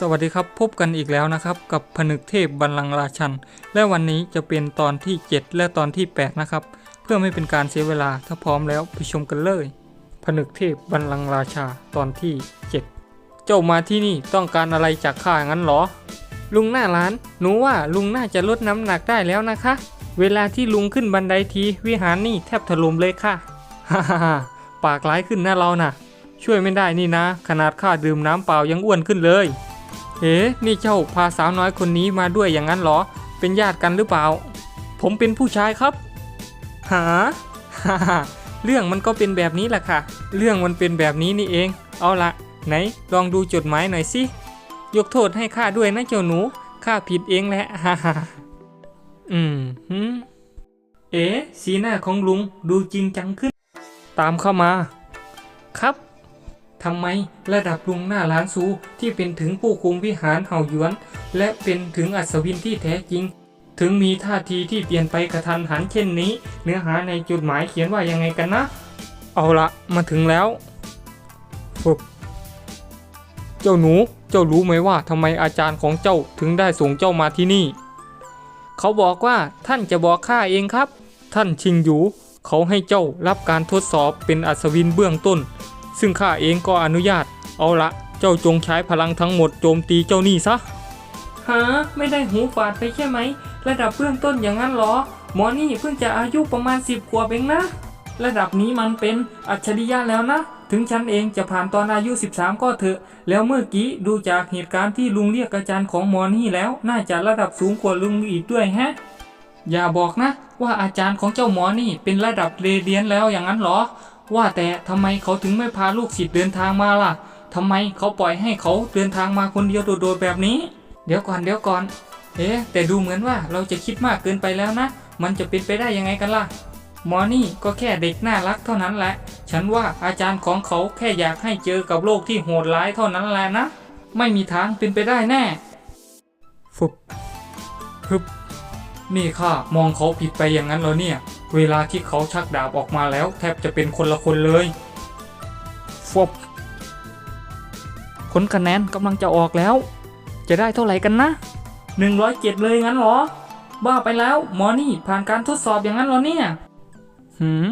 สวัสดีครับพบกันอีกแล้วนะครับ กับผนึกเทพบัลลังราชัน และวันนี้จะเป็นตอนที่ 7 และตอนที่ 8 นะครับ เพื่อไม่เป็นการเสียเวลาถ้าพร้อมแล้วไปชมกันเลย ผนึกเทพบัลลังราชาตอนที่ 7 เจ้ามาที่นี่ต้องการอะไรจากข้างั้นเหรอ ลุงหน้าร้าน หนูว่าลุงน่าจะลดน้ำหนักได้แล้วนะคะ เวลาที่ลุงขึ้นบันไดทีวิหารนี่แทบถล่มเลยค่ะฮ่าฮ่าฮ่าปากร้ายขึ้นนะเราน่ะ ช่วยไม่ได้นี่นะ ขนาดข้าดื่มน้ำเปล่ายังอ้วนขึ้นเลย เอ๋นี่เจ้าพาสาวน้อยคนนี้มาด้วยอย่างนั้นเหรอ เป็นญาติกันหรือเปล่า ผมเป็นผู้ชายครับหาฮ่าฮ่าเรื่องมันก็เป็นแบบนี้แหละค่ะ เรื่องมันเป็นแบบนี้นี่เอง เอาละไหนลองดูจดหมายหน่อยสิ ยกโทษให้ข้าด้วยนะเจ้าหนู ข้าผิดเองแหละฮ่าฮ่าอืมหืมเอ๋สีหน้าของลุงดูจริงจังขึ้น ตามเข้ามา ครับ ทำไมระดับลุงหน้าล้านซูที่เป็นถึงผู้คุมวิหารเห่าหยวน และเป็นถึงอัศวินที่แท้จริง ถึงมีท่าทีที่เปลี่ยนไปกระทันหันเช่นนี้ เนื้อหาในจดหมายเขียนว่ายังไงกันนะ เอาละมาถึงแล้วฟึบเจ้าหนู เจ้ารู้ไหมว่าทำไมอาจารย์ของเจ้าถึงได้ส่งเจ้ามาที่นี่ เขาบอกว่าท่านจะบอกข้าเองครับ ท่านชิงหยูเขาให้เจ้ารับการทดสอบเป็นอัศวินเบื้องต้น ซึ่งข้าเองก็อนุญาต เอาละเจ้าจงใช้พลังทั้งหมดโจมตีเจ้านี่ซะฮะไม่ได้หูฝาดไปใช่ไหม ระดับเบื้องต้นอย่างนั้นเหรอ หมอนี่เพิ่งจะอายุประมาณสิบขวบเองนะ ระดับนี้มันเป็นอัจฉริยะแล้วนะ ถึงฉันเองจะผ่านตอนอายุ 13 ก็เถอะ แล้วเมื่อกี้ดูจากเหตุการณ์ที่ลุงเรียกอาจารย์ของหมอนี่แล้ว น่าจะระดับสูงกว่าลุงอีกด้วยแฮะ อย่าบอกนะ ว่าอาจารย์ของเจ้าหมอนี่เป็นระดับเรเดียนแล้วอย่างนั้นเหรอ ว่าแต่ทำไมเขาถึงไม่พาลูกศิษย์เดินทางมาล่ะทำไมเขาปล่อยให้เขาเดินทางมาคนเดียวโดดๆแบบนี้ เดี๋ยวก่อนเดี๋ยวก่อน เอ๊แต่ดูเหมือนว่าเราจะคิดมากเกินไปแล้วนะ มันจะเป็นไปได้ยังไงกันล่ะมอนี่ก็แค่เด็กน่ารักเท่านั้นแหละ ฉันว่าอาจารย์ของเขาแค่อยากให้เจอกับโลกที่โหดร้ายเท่านั้นแหละนะ ไม่มีทางเป็นไปได้แน่ฟุบฮึบนี่ข้ามองเขาผิดไปอย่างนั้นเหรอเนี่ย เวลาที่เขาชักดาบออกมาแล้วแทบจะเป็นคนละคนเลยฟบผลคะแนนกำลังจะออกแล้ว จะได้เท่าไหร่กันนะ 107 เลยงั้นเหรอ บ้าไปแล้วหมอนี่ผ่านการทดสอบอย่างนั้นเหรอเนี่ย หืม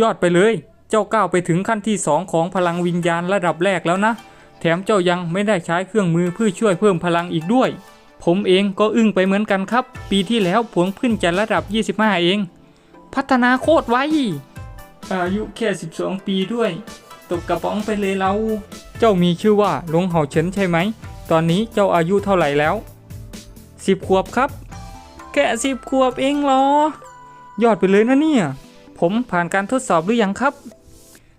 ยอดไปเลย เจ้าก้าวไปถึงขั้นที่สองของพลังวิญญาณระดับแรกแล้วนะ แถมเจ้ายังไม่ได้ใช้เครื่องมือเพื่อช่วยเพิ่มพลังอีกด้วย ผมเองก็อึ้งไปเหมือนกันครับ ปีที่แล้วผมเพิ่งจะระดับ 25 เอง พัฒนาโคตรไวอายุแค่ 12 ปีด้วย ตกกระป๋องไปเลยเรา เจ้ามีชื่อว่าหลงเห่าเฉินใช่ไหม ตอนนี้เจ้าอายุเท่าไหร่แล้ว 10 ขวบครับ แค่สิบขวบเองเหรอ ยอดไปเลยนะเนี่ย ผมผ่านการทดสอบหรือยังครับ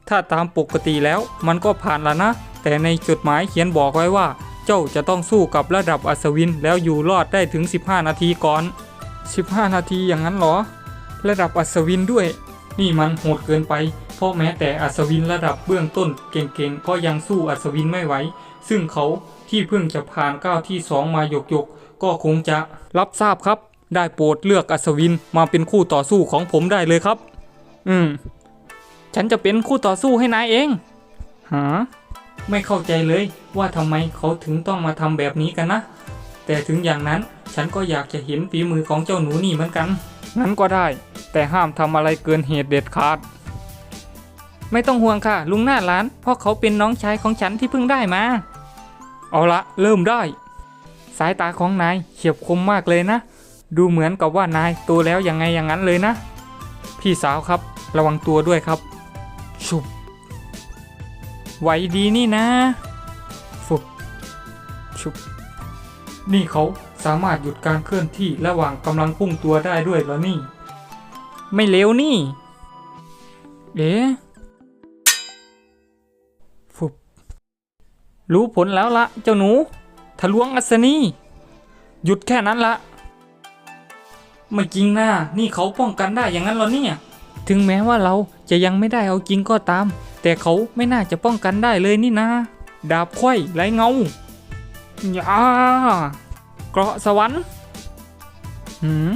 ถ้าตามปกติแล้วมันก็ผ่านแล้วนะ แต่ในจดหมายเขียนบอกไว้ว่า เจ้าจะต้องสู้กับระดับอัศวินแล้วอยู่รอดได้ถึง 15 นาทีก่อน 15 นาทีอย่างนั้นเหรอ ระดับอัศวินด้วย นี่มันโหดเกินไป เพราะแม้แต่อัศวินระดับเบื้องต้นเก่งๆ ก็ยังสู้อัศวินไม่ไหว ซึ่งเขาที่เพิ่งจะผ่านก้าวที่สองมาหยกๆ ก็คงจะรับทราบครับ ได้โปรดเลือกอัศวินมาเป็นคู่ต่อสู้ของผมได้เลยครับ อืม ฉันจะเป็นคู่ต่อสู้ให้นายเอง หา ไม่เข้าใจเลยว่าทำไมเขาถึงต้องมาทำแบบนี้กันนะ แต่ถึงอย่างนั้นฉันก็อยากจะเห็นฝีมือของเจ้าหนูนี่เหมือนกัน งั้นก็ได้ แต่ห้ามทำอะไรเกินเหตุเด็ดขาด ไม่ต้องห่วงค่ะ ลุงหน้าร้าน เพราะเขาเป็นน้องชายของฉันที่เพิ่งได้มา เอาละเริ่มได้ สายตาของนายเฉียบคมมากเลยนะ ดูเหมือนกับว่านายโตแล้วยังไงอย่างนั้นเลยนะ พี่สาวครับ ระวังตัวด้วยครับ ชุบไหวดีนี่นะฟุบชุบ นี่เขาสามารถหยุดการเคลื่อนที่ระหว่างกำลังพุ่งตัวได้ด้วยเหรอนี่ ไม่เร็วนี่ เอ๊ะฟุบรู้ผลแล้วละเจ้าหนู ทะลวงอัศนี หยุดแค่นั้นละไม่จริงนะนี่เขาป้องกันได้อย่างนั้นหรอเนี่ย ถึงแม้ว่าเราจะยังไม่ได้เอาจริงก็ตาม แต่เขาไม่น่าจะป้องกันได้เลยนี่นะ ดาบไขว้ไรเงาอย่าเกราะสวรรค์หืม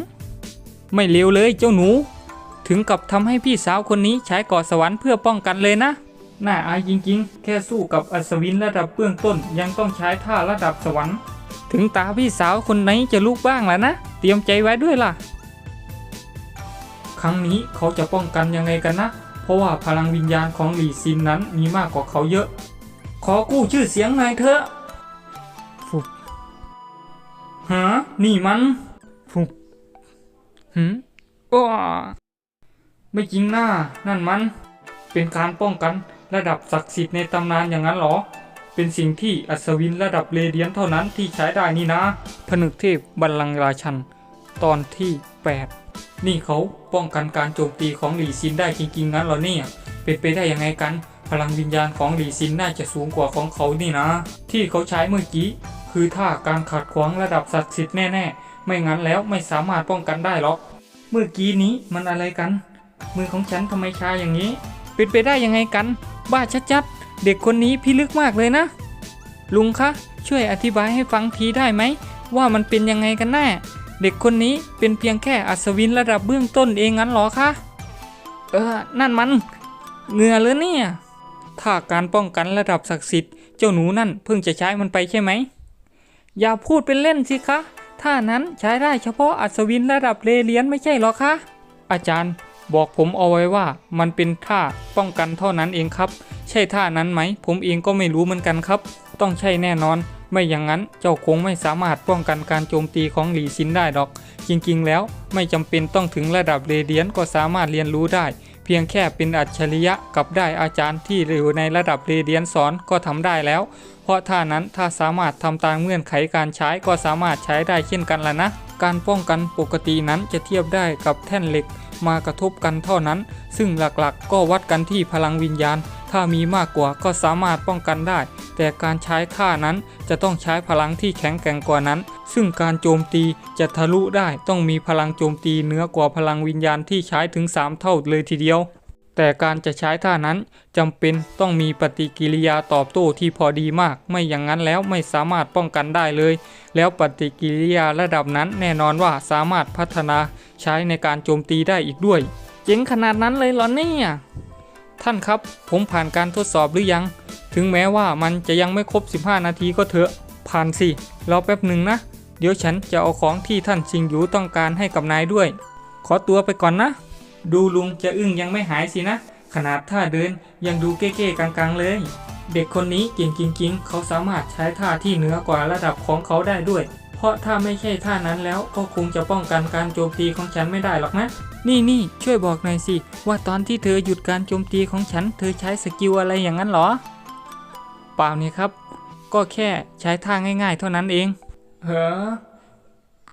ไม่เลวเลยเจ้าหนู ถึงกับทำให้พี่สาวคนนี้ใช้เกราะสวรรค์เพื่อป้องกันเลยนะ น่าอายจริงๆ แค่สู้กับอัศวินระดับเบื้องต้นยังต้องใช้ท่าระดับสวรรค์ ถึงตาพี่สาวคนไหนจะลุกบ้างแล้วนะ เตรียมใจไว้ด้วยล่ะ ครั้งนี้เขาจะป้องกันยังไงกันนะ เพราะว่าพลังวิญญาณของหลี่ซินนั้นมีมากกว่าเขาเยอะ ขอกู้ชื่อเสียงหน่อยเถอะฟุบฮะนี่มันฟุบหืมอ้อ ไม่จริงหน้า นั่นมัน เป็นการป้องกันระดับศักดิ์สิทธิ์ในตำนานอย่างนั้นหรอ เป็นสิ่งที่อัศวินระดับเรเดียนเท่านั้นที่ใช้ได้นี่นะ ผนึกเทพบัลลังก์ราชัน ตอนที่ 8 นี่เขาป้องกันการโจมตีของหลีซินได้จริงๆงั้นเหรอเนี่ย เป็นไปได้ยังไงกัน พลังวิญญาณของหลีซินน่าจะสูงกว่าของเขานี่นะ ที่เขาใช้เมื่อกี้คือท่าการขัดขวางระดับศักดิ์สิทธิ์แน่ๆ ไม่งั้นแล้วไม่สามารถป้องกันได้หรอก เมื่อกี้นี้มันอะไรกัน มือของฉันทำไมชาอย่างนี้ เป็นไปได้ยังไงกัน บ้าชัดๆ เด็กคนนี้พิลึกมากเลยนะ ลุงคะ ช่วยอธิบายให้ฟังทีได้ไหม ว่ามันเป็นยังไงกันแน่ เด็กคนนี้เป็นเพียงแค่อัศวินระดับเบื้องต้นเองงั้นหรอคะ เออ นั่นมันเหงื่อเลยเนี่ย ถ้าการป้องกันระดับศักดิ์สิทธิ์เจ้าหนูนั่นเพิ่งจะใช้มันไปใช่ไหม อย่าพูดเป็นเล่นสิคะท่านั้นใช้ได้เฉพาะอัศวินระดับเลเลียนไม่ใช่หรอคะ อาจารย์ บอกผมเอาไว้ว่ามันเป็นท่าป้องกันเท่านั้นเองครับ ใช่ท่านั้นไหม ผมเองก็ไม่รู้เหมือนกันครับ ต้องใช่แน่นอน ไม่อย่างนั้นเจ้าคงไม่สามารถป้องกันการโจมตีของหลีซินได้ดอก จริงๆ แล้วไม่จำเป็นต้องถึงระดับเรเดียนก็สามารถเรียนรู้ได้ เพียงแค่เป็นอัจฉริยะกับได้อาจารย์ที่อยู่ในระดับเรเดียนสอนก็ทำได้แล้ว เพราะท่านั้นถ้าสามารถทำตามเงื่อนไขการใช้ก็สามารถใช้ได้เช่นกันละนะ การป้องกันปกตินั้นจะเทียบได้กับแท่นเหล็ก มากระทบกันเท่านั้น ซึ่งหลักๆก็วัดกันที่พลังวิญญาณ ถ้ามีมากกว่าก็สามารถป้องกันได้ แต่การใช้ค่านั้นจะต้องใช้พลังที่แข็งแกร่งกว่านั้น ซึ่งการโจมตีจะทะลุได้ต้องมีพลังโจมตีเหนือกว่าพลังวิญญาณที่ใช้ถึง 3 เท่าเลยทีเดียว แต่การจะใช้ท่านั้นจำเป็นต้องมีปฏิกิริยาตอบโต้ที่พอดีมาก ไม่อย่างนั้นแล้วไม่สามารถป้องกันได้เลย แล้วปฏิกิริยาระดับนั้นแน่นอนว่าสามารถพัฒนาใช้ในการโจมตีได้อีกด้วย เจ๋งขนาดนั้นเลยเหรอเนี่ยท่านครับ ผมผ่านการทดสอบหรือยัง ถึงแม้ว่ามันจะยังไม่ครบ 15 นาทีก็เถอะ ผ่านสิรอแป๊บหนึ่งนะ เดี๋ยวฉันจะเอาของที่ท่านชิงหยูต้องการให้กับนายด้วย ขอตัวไปก่อนนะ ดูลุงจะอึ้งยังไม่หายสินะ ขนาดท่าเดินยังดูเก้ๆกังๆเลย เด็กคนนี้เก่งจริงๆ เขาสามารถใช้ท่าที่เหนือกว่าระดับของเขาได้ด้วย เพราะถ้าไม่ใช่ท่านั้นแล้วก็คงจะป้องกันการโจมตีของฉันไม่ได้หรอกนะ นี่นี่ช่วยบอกหน่อยสิ ว่าตอนที่เธอหยุดการโจมตีของฉัน เธอใช้สกิลอะไรอย่างนั้นหรอ เปล่านี่ครับ ก็แค่ใช้ท่าง่าย ๆ เท่านั้นเอง เหรอ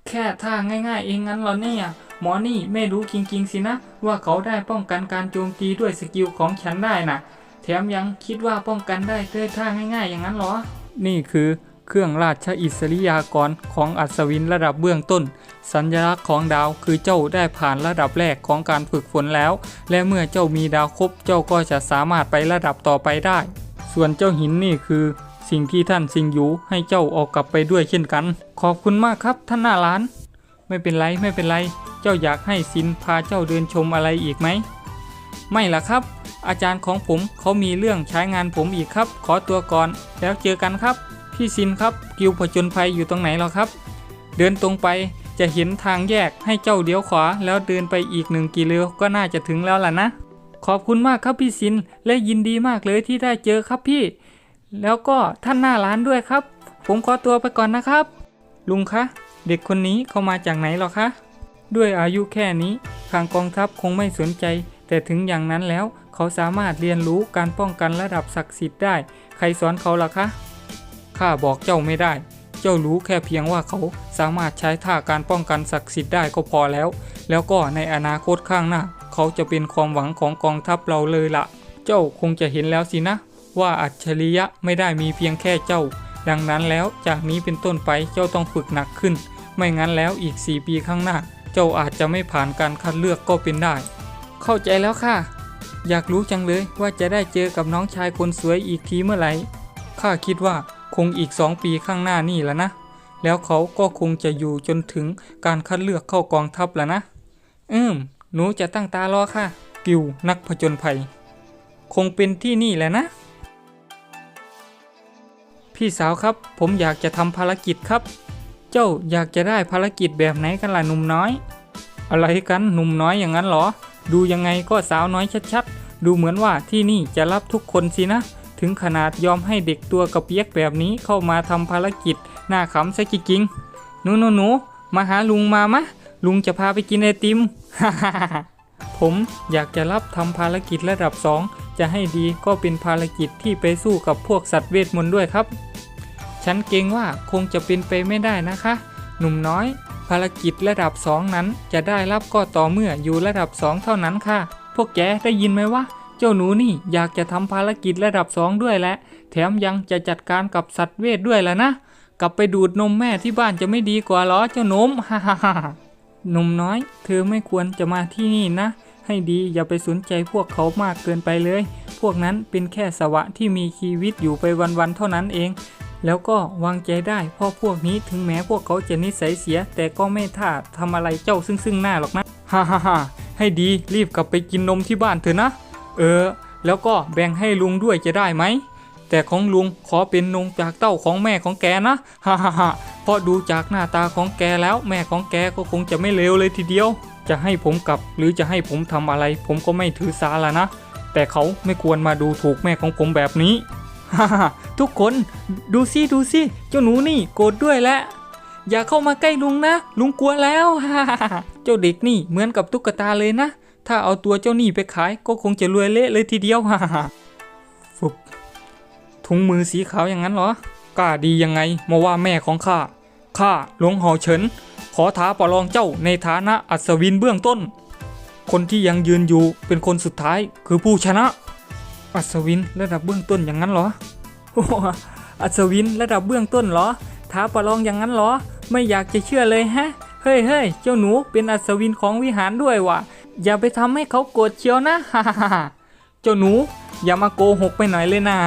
แค่ท่าง่าย ๆ เองงั้นเหรอเนี่ย หมอนี่ไม่รู้จริงๆสินะ ว่าเขาได้ป้องกันการโจมตีด้วยสกิลของฉันได้นะแถมยังคิดว่าป้องกันได้ด้วยท่าง่าย ๆ อย่างนั้นเหรอ นี่คือเครื่องราชอิสริยากรของอัศวินระดับเบื้องต้น สัญลักษณ์ของดาวคือเจ้าได้ผ่านระดับแรกของการฝึกฝนแล้ว และเมื่อเจ้ามีดาวครบเจ้าก็จะสามารถไประดับต่อไปได้ ส่วนเจ้าหินนี่คือ สิ่งที่ท่านซิงยูให้เจ้าออกกลับไปด้วยเช่นกัน ขอบคุณมากครับท่านหน้าร้าน ไม่เป็นไรไม่เป็นไร เจ้าอยากให้ซินพาเจ้าเดินชมอะไรอีกไหม ไม่ล่ะครับ อาจารย์ของผมเขามีเรื่องใช้งานผมอีกครับ ขอตัวก่อน แล้วเจอกันครับ พี่ซินครับกิวผจญภัยอยู่ตรงไหนหรอครับ เดินตรงไปจะเห็นทางแยกให้เจ้าเลี้ยวขวา แล้วเดินไปอีกหนึ่งกิโลก็น่าจะถึงแล้วล่ะนะ ขอบคุณมากครับพี่ซิน และยินดีมากเลยที่ได้เจอครับพี่ แล้วก็ท่านหน้าร้านด้วยครับ ผมขอตัวไปก่อนนะครับ ลุงคะ เด็กคนนี้เขามาจากไหนหรอคะ ด้วยอายุแค่นี้ทางกองทัพคงไม่สนใจ แต่ถึงอย่างนั้นแล้วเขาสามารถเรียนรู้การป้องกันระดับศักดิ์สิทธิ์ได้ ใครสอนเขาล่ะคะข้าบอกเจ้าไม่ได้ เจ้ารู้แค่เพียงว่าเขาสามารถใช้ท่าการป้องกันศักดิ์สิทธิ์ได้ก็พอแล้ว แล้วก็ในอนาคตข้างหน้า เขาจะเป็นความหวังของกองทัพเราเลยละเจ้าคงจะเห็นแล้วสินะ ว่าอัจฉริยะไม่ได้มีเพียงแค่เจ้า ดังนั้นแล้วจากนี้เป็นต้นไปเจ้าต้องฝึกหนักขึ้น ไม่งั้นแล้วอีก 4 ปีข้างหน้า เจ้าอาจจะไม่ผ่านการคัดเลือกก็เป็นได้ เข้าใจแล้วค่ะ อยากรู้จังเลยว่าจะได้เจอกับน้องชายคนสวยอีกทีเมื่อไหร่ข้าคิดว่าคงอีกสองปีข้างหน้านี่แหละนะ แล้วเขาก็คงจะอยู่จนถึงการคัดเลือกเข้ากองทัพแล้วนะ อืม หนูจะตั้งตารอค่ะ กิวนักผจญภัย คงเป็นที่นี่แหละนะ พี่สาวครับ ผมอยากจะทำภารกิจครับ เจ้าอยากจะได้ภารกิจแบบไหนกันล่ะหนุ่มน้อย อะไรกันหนุ่มน้อยอย่างนั้นเหรอ ดูยังไงก็สาวน้อยชัดๆ ดูเหมือนว่าที่นี่จะรับทุกคนสินะ ถึงขนาดยอมให้เด็กตัวกระเปียกแบบนี้เข้ามาทำภารกิจหน้าขำซะจริงๆหนูหนูหนูมาหาลุงมามะ ลุงจะพาไปกินไอติมผมอยากจะรับทำภารกิจระดับ 2 จะให้ดีก็เป็นภารกิจที่ไปสู้กับพวกสัตว์เวทมนต์ด้วยครับ ฉันเกรงว่าคงจะเป็นไปไม่ได้นะคะ หนุ่มน้อย ภารกิจระดับ 2 นั้นจะได้รับก็ต่อเมื่ออยู่ระดับ 2 เท่านั้นค่ะ พวกแกได้ยินไหมวะ เจ้าหนูนี่อยากจะทำภารกิจระดับ 2 ด้วยแหละ แถมยังจะจัดการกับสัตว์เวทด้วยแหละนะ กลับไปดูดนมแม่ที่บ้านจะไม่ดีกว่าหรอเจ้าหนุ่มฮ่าฮ่าฮ่าหนุ่มน้อย เธอไม่ควรจะมาที่นี่นะ ให้ดีอย่าไปสนใจพวกเขามากเกินไปเลย พวกนั้นเป็นแค่สวะที่มีชีวิตอยู่ไปวันๆเท่านั้นเอง แล้วก็วางใจได้เพราะพวกนี้ถึงแม้พวกเขาจะนิสัยเสีย แต่ก็ไม่ท่าทำอะไรเจ้าซึ่งซึ่งหน้าหรอกนะฮ่าฮ่าฮ่าให้ดีรีบกลับไปกินนมที่บ้านเถอะนะ เออ แล้วก็แบ่งให้ลุงด้วยจะได้ไหม แต่ของลุงขอเป็นนมจากเต้าของแม่ของแกนะฮ่าฮ่าฮ่าเพราะดูจากหน้าตาของแกแล้วแม่ของแกก็คงจะไม่เลวเลยทีเดียว จะให้ผมกลับหรือจะให้ผมทำอะไร ผมก็ไม่ถือสาละนะ แต่เขาไม่ควรมาดูถูกแม่ของผมแบบนี้ ทุกคนดูสิดูสิเจ้าหนูนี่โกรธด้วยแหละอย่าเข้ามาใกล้ลุงนะ ลุงกลัวแล้วเจ้าเด็กนี่เหมือนกับตุ๊กตาเลยนะ ถ้าเอาตัวเจ้านี่ไปขายก็คงจะรวยเละเลยทีเดียวฮ่าฮ่าฮ่าฟุบถุงมือสีขาวอย่างนั้นเหรอกล้าดียังไงมาว่าแม่ของข้าข้าหลวงหอเฉิน ขอท้าประลองเจ้าในฐานะอัศวินเบื้องต้น คนที่ยังยืนอยู่เป็นคนสุดท้ายคือผู้ชนะ อัศวินระดับเบื้องต้นอย่างนั้นเหรออัศวินระดับเบื้องต้นเหรอท้าประลองอย่างนั้นเหรอ ไม่อยากจะเชื่อเลยฮะ เฮ้ยเฮ้ยเจ้าหนูเป็นอัศวินของวิหารด้วยว่ะ อย่าไปทำให้เขาโกรธเชียวนะฮ่าฮ่าฮ่าเจ้าหนูอย่ามาโกหกไปหน่อยเลยนะ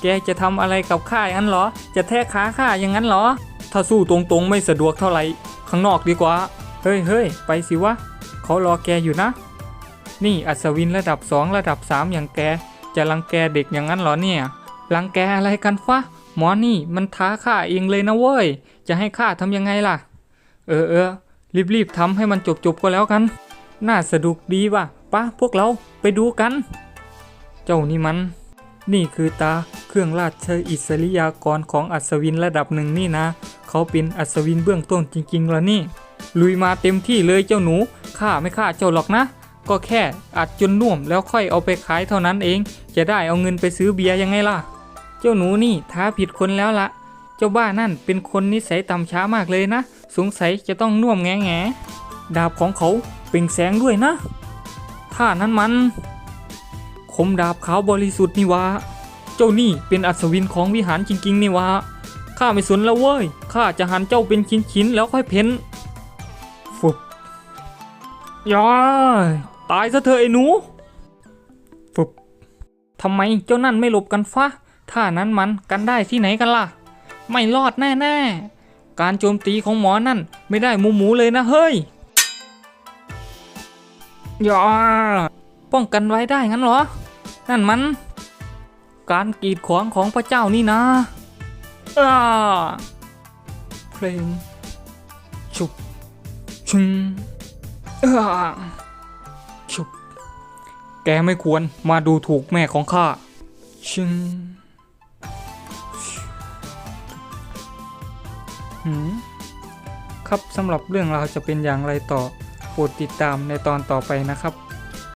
แกจะทำอะไรกับข้าอย่างนั้นเหรอ จะแทะขาข้าอย่างนั้นเหรอ ถ้าสู้ตรงๆไม่สะดวกเท่าไหร่ ข้างนอกดีกว่า เฮ้ยเฮ้ยไปสิวะ เขารอแกอยู่นะ นี่อัศวินระดับ 2 ระดับ 3 อย่างแก จะรังแกเด็กอย่างนั้นเหรอเนี่ย รังแกอะไรกันฟะหมอนี่มันท้าข้าเองเลยนะเว้ย จะให้ข้าทำยังไงล่ะ เออเออรีบๆทำให้มันจบๆก็แล้วกัน น่าสนุกดีว่ะปะพวกเราไปดูกัน เจ้านี่มัน นี่คือตาเครื่องราชอิสริยากรของอัศวินระดับหนึ่งนี่นะ เขาเป็นอัศวินเบื้องต้นจริงๆแล้วนี่ ลุยมาเต็มที่เลยเจ้าหนูข้าไม่ฆ่าเจ้าหรอกนะ ก็แค่อัดจนน่วมแล้วค่อยเอาไปขายเท่านั้นเอง จะได้เอาเงินไปซื้อเบียร์ยังไงล่ะ เจ้าหนูนี่ท้าผิดคนแล้วละเจ้าบ้านั่นเป็นคนนิสัยต่ำช้ามากเลยนะ สงสัยจะต้องน่วมแง่แงดาบของเขาเปล่งแสงด้วยนะถ้านั้นมัน คมดาบขาวบริสุทธิ์นี่วะเจ้านี่เป็นอัศวินของวิหารจริงๆนี่วะข้าไม่สนแล้วเว้ย ข้าจะหันเจ้าเป็นชิ้นๆแล้วค่อยเพ้นฟุบย้อย ตายซะเถอะไอ้หนูฟุบทำไมเจ้านั่นไม่หลบกันฟะท่านั้นมันกันได้ที่ไหนกันล่ะ ไม่รอดแน่ๆ การโจมตีของหมอนั่นไม่ได้หมูหมูเลยนะเฮ้ยย้าป้องกันไว้ได้งั้นเหรอ นั่นมัน การกีดขวางของพระเจ้านี่นะอ้าเพลง ชุบชุงอ้าชุบ แกไม่ควรมาดูถูกแม่ของข้าชิงหืมครับสำหรับเรื่องราวจะเป็นอย่างไรต่อโปรดติดตามในตอนต่อไปนะครับ